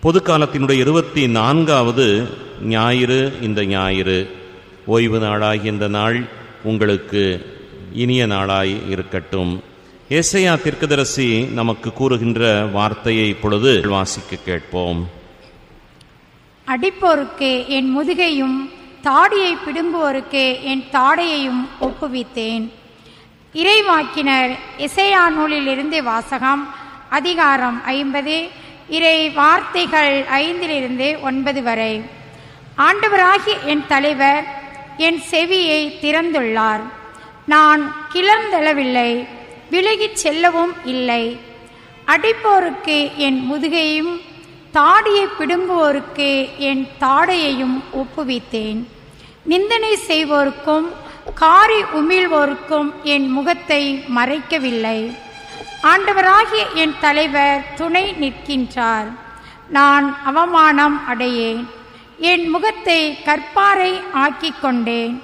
பொது காலத்தினுடைய இருபத்தி நான்காவது ஞாயிறு இந்த ஞாயிறு. ஓய்வு நாளாகிய இந்த நாள் உங்களுக்கு இனிய நாளாய் இருக்கட்டும். ஏசையா தீர்க்கதரிசி நமக்கு கூறுகின்ற வார்த்தையை இப்பொழுது வாசிக்க கேட்போம். அடிப்போருக்கே என் முதுகையும் தாடியை பிடுங்குவோருக்கே என் தாடையையும் ஒப்புவித்தேன். இறைவாக்கினர் இசையா நூலிலிருந்து வாசகம் அதிகாரம் ஐம்பது இறை வார்த்தைகள் ஐந்திலிருந்து ஒன்பது வரை. ஆண்டவராகிய என் தலைவர் என் செவியை திறந்துள்ளார். நான் கிளர்ந்தளவில்லை விலகிச் செல்லவும் இல்லை. அடிப்போருக்கு என் முதுகையும் தாடியை பிடுங்குவோருக்கு என் தாடையையும் ஒப்புவித்தேன். நிந்தனை செய்வோருக்கும் காரி உமிழ்வோருக்கும் என் முகத்தை மறைக்கவில்லை. ஆண்டவராகிய என் தலைவர் துணை நிற்கின்றார். நான் அவமானம் அடையேன். என் முகத்தை கற்பாரை ஆக்கிக் கொண்டேன்.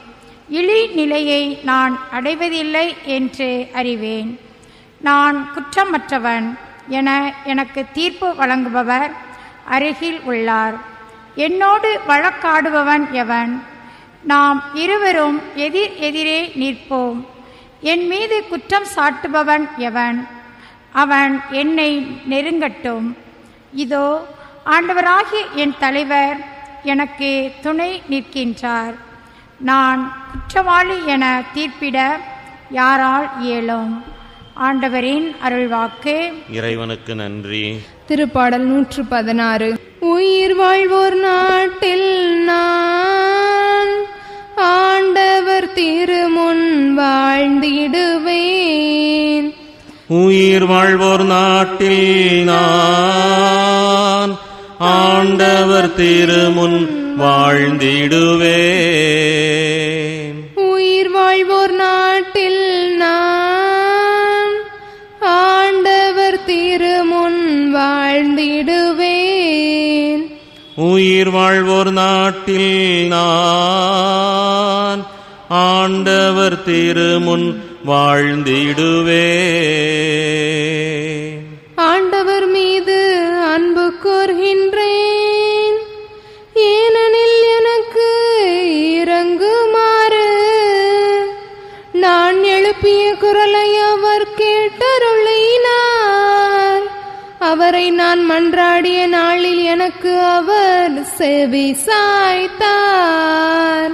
இழி நிலையை நான் அடைவதில்லை என்று அறிவேன். நான் குற்றமற்றவன் என எனக்கு தீர்ப்பு வழங்குபவர் அருகில் உள்ளார். என்னோடு வழக்காடுபவன் எவன்? நாம் இருவரும் எதிர் எதிரே நிற்போம். என் மீது குற்றம் சாட்டுபவன் எவன்? அவன் என்னை நெருங்கட்டும். இதோ ஆண்டவராகிய என் தலைவர் எனக்கு துணை நிற்கின்றார். நான் குற்றவாளி என தீர்ப்பிட யாரால் இயலும்? ஆண்டவரின் அருள்வாக்கு. இறைவனுக்கு நன்றி. திருப்பாடல் நூற்று பதினாறு. உயிர் வாழ்வோர் நாட்டில் நான் வாழ்ந்திடுவேன். உயிர் வாழ்வோர் நாட்டில் நான் ஆண்டவர் திருமுன் வாழ்ந்திடுவேன். உயிர் வாழ்வோர் நாட்டில் நான் ஆண்டவர் திருமுன் வாழ்ந்திடுவேன். உயிர் வாழ்வோர் நாட்டில் நான் ஆண்டவர் திருமுன் வாழ்ந்திடுவேன் ஆண்டவர் மீது அன்பு கூர்கின்றேன். ஏனெனில் எனக்கு இறங்குமாறு. நான் எழுப்பிய குரலை அவர் கேட்டருளினார். அவரை நான் மன்றாடிய நாளில் எனக்கு அவர் செவி சாய்த்தார்.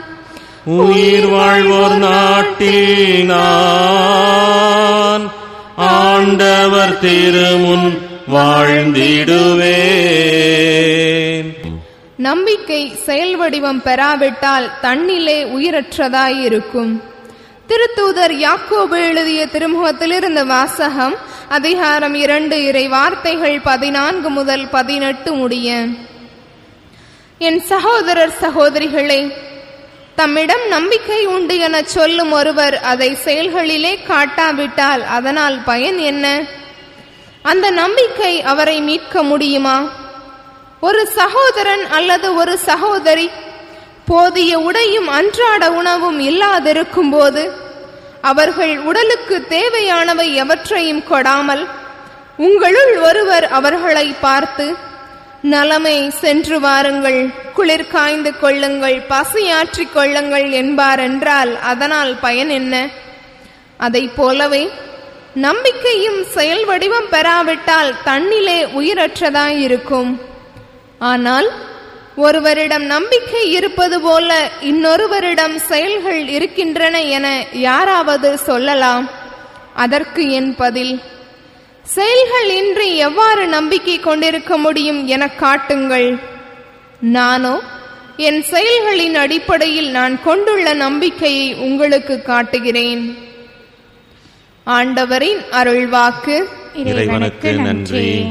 உயிர் வாழ்வோர் நாட்டில் நான் ஆண்டவர் திருமுன் வாழ்ந்திடுவேன். நம்பிக்கை செயல் வடிவம் பெறாவிட்டால் தன்னிலே உயிரற்றதாயிருக்கும். திருத்தூதர் யாக்கோபு எழுதிய திருமுகத்திலிருந்த வாசகம் அதிகாரம் இரண்டு இறை வார்த்தைகள் பதினான்கு முதல் பதினெட்டு முடிய. என் சகோதரர் சகோதரிகளே தம்மிடம் நம்பிக்கை உண்டு எனச் சொல்லும் ஒருவர் அதை செயல்களிலே காட்டாவிட்டால் அதனால் பயன் என்ன? அந்த நம்பிக்கை அவரை மீட்க முடியுமா? ஒரு சகோதரன் அல்லது ஒரு சகோதரி போதிய உடையும் அன்றாட உணவும் இல்லாதிருக்கும் போது அவர்கள் உடலுக்கு தேவையானவை எவற்றையும் கொடாமல் உங்களுள் ஒருவர் அவர்களை பார்த்து நலமை சென்று வாருங்கள். குளிர் காய்ந்து கொள்ளுங்கள். பசியாற்றிக் கொள்ளுங்கள் என்பார் என்றால் அதனால் பயன் என்ன? அதைப் போலவே நம்பிக்கையும் செயல் வடிவம் பெறாவிட்டால் தன்னிலே உயிரற்றதாயிருக்கும். ஆனால் ஒருவரிடம் நம்பிக்கை இருப்பது போல இன்னொருவரிடம் செயல்கள் இருக்கின்றன என யாராவது சொல்லலாம். அதற்கு என் பதில் செயல்கள் இன்றி எவ்வாறு நம்பிக்கை கொண்டிருக்க முடியும் என காட்டுங்கள். நானோ என் செயல்களின் அடிப்படையில் நான் கொண்டுள்ள நம்பிக்கையை உங்களுக்கு காட்டுகிறேன். ஆண்டவரின் அருள்வாக்கு. இறைவனுக்கு நன்றி.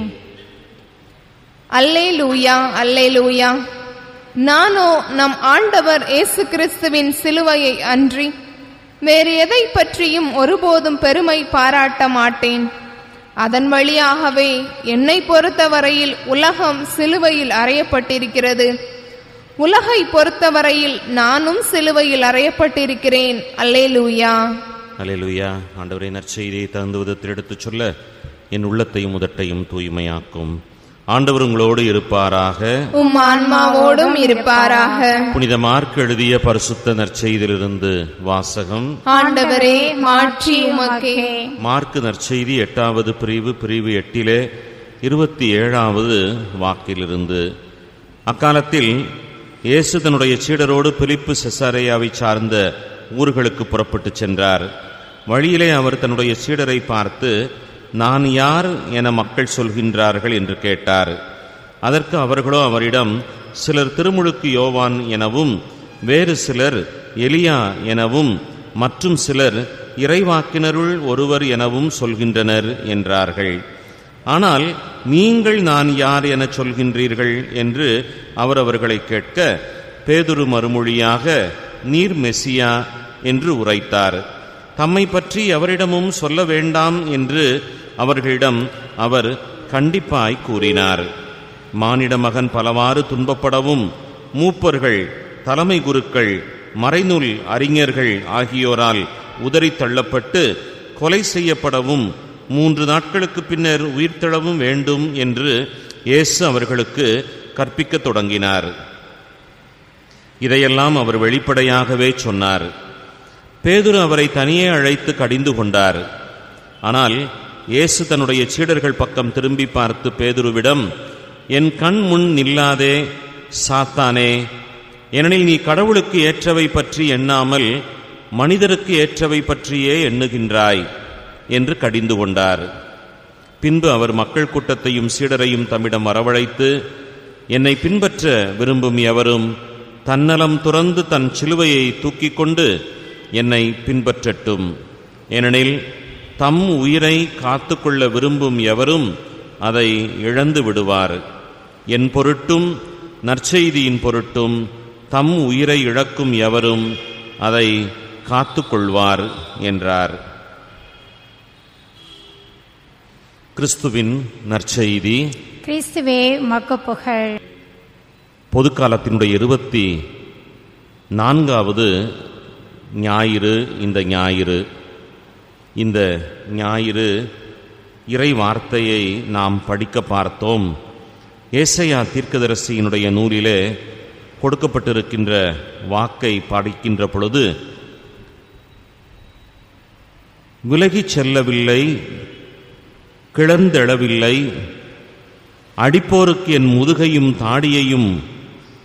அல்லே லூயா அல்லே லூயா நானோ நம் ஆண்டவர் இயேசு கிறிஸ்துவின் சிலுவையை அன்றி வேறு எதை பற்றியும் ஒருபோதும் பெருமை பாராட்ட மாட்டேன். அதன் வழியாகவே என்னை பொறுத்தவரையில் உலகம் சிலுவையில் அறையப்பட்டிருக்கிறது. உலகை பொறுத்தவரையில் நானும் சிலுவையில் அறையப்பட்டிருக்கிறேன். அல்லே லூயா அல்லேலூயா. ஆண்டவரை நற்செய்தியை தந்துவதத்தில் எடுத்துச் சொல்ல என் உள்ளத்தையும் உதட்டையும் தூய்மையாக்கும். ஆண்டவர் உங்களோடு இருப்பாராக. உம் ஆன்மாவோடும் இருப்பாராக. புனித மார்க் எழுதிய பரிசுத்த நற்செய்தியிலிருந்து வாசகம். ஆண்டவரே உமக்கே. மார்க்கு நற்செய்தி எட்டாவது பிரிவு பிரிவு எட்டிலே இருபத்தி ஏழாவது வாக்கிலிருந்து. அக்காலத்தில் இயேசு தன்னுடைய சீடரோடு பிலிப்பு செசாரேயாவை சார்ந்த ஊர்களுக்கு புறப்பட்டுச் சென்றார். வழியிலே அவர் தன்னுடைய சீடரை பார்த்து நான் யார் என மக்கள் சொல்கின்றார்கள் என்று கேட்டார். அதற்கு அவர்களோ அவரிடம் சிலர் திருமுழுக்கு யோவான் எனவும் வேறு சிலர் எலியா எனவும் மற்றும் சிலர் இறைவாக்கினருள் ஒருவர் எனவும் சொல்கின்றனர் என்றார்கள். ஆனால் நீங்கள் நான் யார் என சொல்கின்றீர்கள்? என்று அவர் அவர்களை கேட்க பேதுரு மறுமொழியாக நீர் மெசியா என்று உரைத்தார். தம்மை பற்றி எவரிடமும் சொல்ல வேண்டாம் என்று அவர்களிடம் அவர் கண்டிப்பாய் கூறினார். மானிட மகன் பலவாறு துன்பப்படவும் மூப்பர்கள் தலைமை குருக்கள் மறைநூல் அறிஞர்கள் ஆகியோரால் உதறி தள்ளப்பட்டு கொலை செய்யப்படவும் மூன்று நாட்களுக்கு பின்னர் உயிர்த்தெழவும் வேண்டும் என்று இயேசு அவர்களுக்கு கற்பிக்கத் தொடங்கினார். இதையெல்லாம் அவர் வெளிப்படையாகவே சொன்னார். பேதுரு அவரை தனியே அழைத்து கடிந்து கொண்டார். ஆனால் இயேசு தன்னுடைய சீடர்கள் பக்கம் திரும்பி பார்த்து பேதுருவிடம் என் கண் முன் நில்லாதே சாத்தானே ஏனெனில் நீ கடவுளுக்கு ஏற்றவை பற்றி எண்ணாமல் மனிதருக்கு ஏற்றவை பற்றியே எண்ணுகின்றாய் என்று கடிந்து கொண்டார். பின்பு அவர் மக்கள் கூட்டத்தையும் சீடரையும் தம்மிடம் வரவழைத்து என்னை பின்பற்ற விரும்பும் எவரும் தன்னலம் துறந்து தன் சிலுவையை தூக்கிக் கொண்டு என்னை பின்பற்றட்டும். ஏனெனில் தம் உயிரை காத்துக்கொள்ள விரும்பும் எவரும் அதை இழந்து விடுவார். என் பொருட்டும் நற்செய்தியின் பொருட்டும் தம் உயிரை இழக்கும் எவரும் அதை காத்துக்கொள்வார் என்றார். கிறிஸ்துவின் நற்செய்தி. கிறிஸ்துவே மக்கு புகழ். பொதுக்காலத்தினுடைய இருபத்தி நான்காவது ஞாயிறு இந்த ஞாயிறு. இந்த ஞாயிறு இறை வார்த்தையை நாம் படிக்க பார்த்தோம். ஏசையா தீர்க்கதரிசியினுடைய நூலிலே கொடுக்கப்பட்டிருக்கின்ற வாக்கை படிக்கின்ற பொழுது விலகிச் செல்லவில்லை கிளர்ந்தெழவில்லை அடிப்போருக்கு என் முதுகையும் தாடியையும்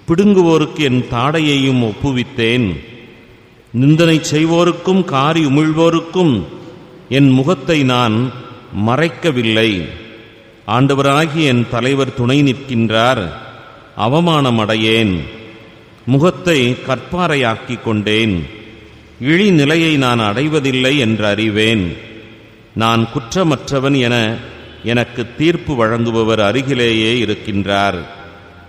பிடுங்குவோருக்கு என் தாடையையும் ஒப்புவித்தேன். நிந்தனை செய்வோருக்கும் காரி உமிழ்வோருக்கும் என் முகத்தை நான் மறைக்கவில்லை. ஆண்டவராகி என் தலைவர் துணை நிற்கின்றார். அவமானமடையேன் முகத்தை கற்பாறையாக்கிக் கொண்டேன். இழி நிலையை நான் அடைவதில்லை என்று அறிவேன். நான் குற்றமற்றவன் என எனக்கு தீர்ப்பு வழங்குபவர் அருகிலேயே இருக்கின்றார்.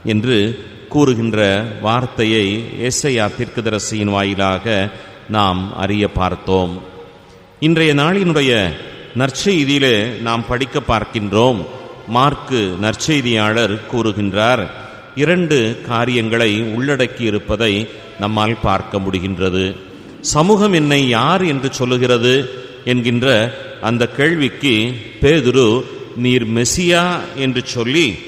என்று கூறுகின்ற வார்த்தையை ஏசையா தீர்க்கதரசியின் வாயிலாக நாம் அறிய பார்த்தோம். இன்றைய நாளினுடைய நற்செய்தியிலே நாம் படிக்க பார்க்கின்றோம். மார்க்கு நற்செய்தியாளர் கூறுகின்றார் இரண்டு காரியங்களை உள்ளடக்கி இருப்பதை நம்மால் பார்க்க முடிகின்றது. சமூகம் என்னை யார் என்று சொல்லுகிறது என்கின்ற அந்த கேள்விக்கு பேதுரு நீர் மெசியா? என்று சொல்லி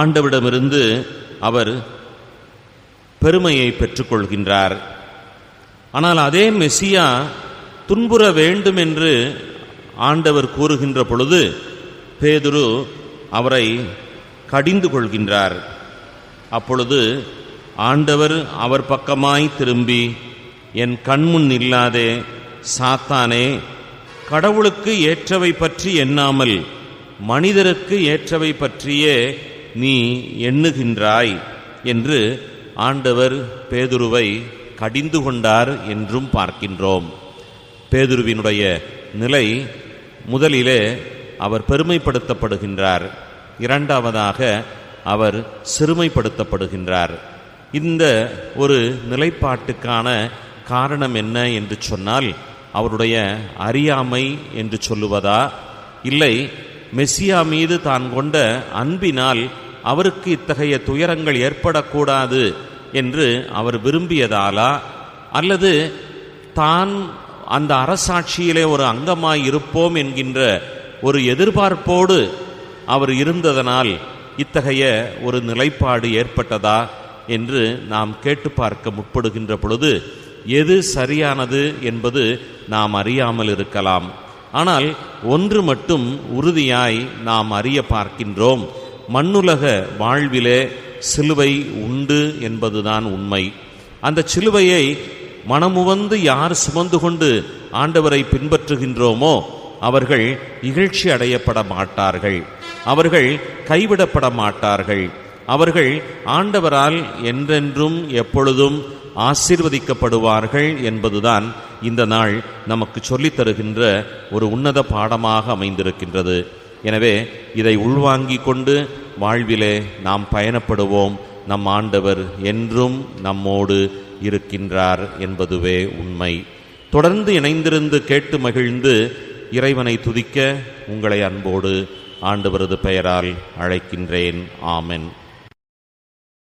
ஆண்டவிடமிருந்து அவர் பெருமையை பெற்றுக்கொள்கின்றார். ஆனால் அதே மெசியா துன்புற வேண்டும் என்று ஆண்டவர் கூறுகின்ற பொழுது பேதுரு அவரை கடிந்து கொள்கின்றார். அப்பொழுது ஆண்டவர் அவர் பக்கமாய் திரும்பி என் கண்முன் இல்லாதே சாத்தானே கடவுளுக்கு ஏற்றவை பற்றி எண்ணாமல் மனிதருக்கு ஏற்றவை பற்றியே நீ எண்ணுகின்றாய் என்று ஆண்டவர் பேதுருவை கடிந்து கொண்டார் என்றும் பார்க்கின்றோம். பேதுருவினுடைய நிலை முதலிலே அவர் பெருமைப்படுத்தப்படுகின்றார். இரண்டாவதாக அவர் சிறுமைப்படுத்தப்படுகின்றார். இந்த ஒரு நிலைப்பாட்டுக்கான காரணம் என்ன என்று சொன்னால் அவருடைய அறியாமை என்று சொல்லுவதா? இல்லை மெஸ்ஸியா மீது தான் கொண்ட அன்பினால் அவருக்கு இத்தகைய துயரங்கள் ஏற்படக்கூடாது என்று அவர் விரும்பியதாலா? அல்லது தான் அந்த அரசாட்சியிலே ஒரு அங்கமாய் இருப்போம் என்கின்ற ஒரு எதிர்பார்ப்போடு அவர் இருந்ததனால் இத்தகைய ஒரு நிலைப்பாடு ஏற்பட்டதா என்று நாம் கேட்டு பார்க்க முற்படுகின்ற பொழுது எது சரியானது என்பது நாம் அறியாமல் இருக்கலாம். ஆனால் ஒன்று மட்டும் உறுதியாய் நாம் அறிய பார்க்கின்றோம். மண்ணுலக வாழ்விலே சிலுவை உண்டு என்பதுதான் உண்மை. அந்த சிலுவையை மனமுவந்து யார் சுமந்து கொண்டு ஆண்டவரை பின்பற்றுகின்றோமோ அவர்கள் இகழ்ச்சி அடையப்பட மாட்டார்கள். அவர்கள் கைவிடப்பட மாட்டார்கள். அவர்கள் ஆண்டவரால் என்றென்றும் எப்பொழுதும் ஆசீர்வதிக்கப்படுவார்கள் என்பதுதான் இந்த நாள் நமக்கு சொல்லித் தருகின்ற ஒரு உன்னத பாடமாக அமைந்திருக்கின்றது. எனவே இதை உள்வாங்கிக் கொண்டு வாழ்விலே நாம் பயணப்படுவோம். நம் ஆண்டவர் என்றும் நம்மோடு இருக்கின்றார் என்பதுவே உண்மை. தொடர்ந்து இணைந்திருந்து கேட்டு மகிழ்ந்து இறைவனை துதிக்க உங்களை அன்போடு ஆண்டவரது பெயரால் அழைக்கின்றேன். ஆமென்.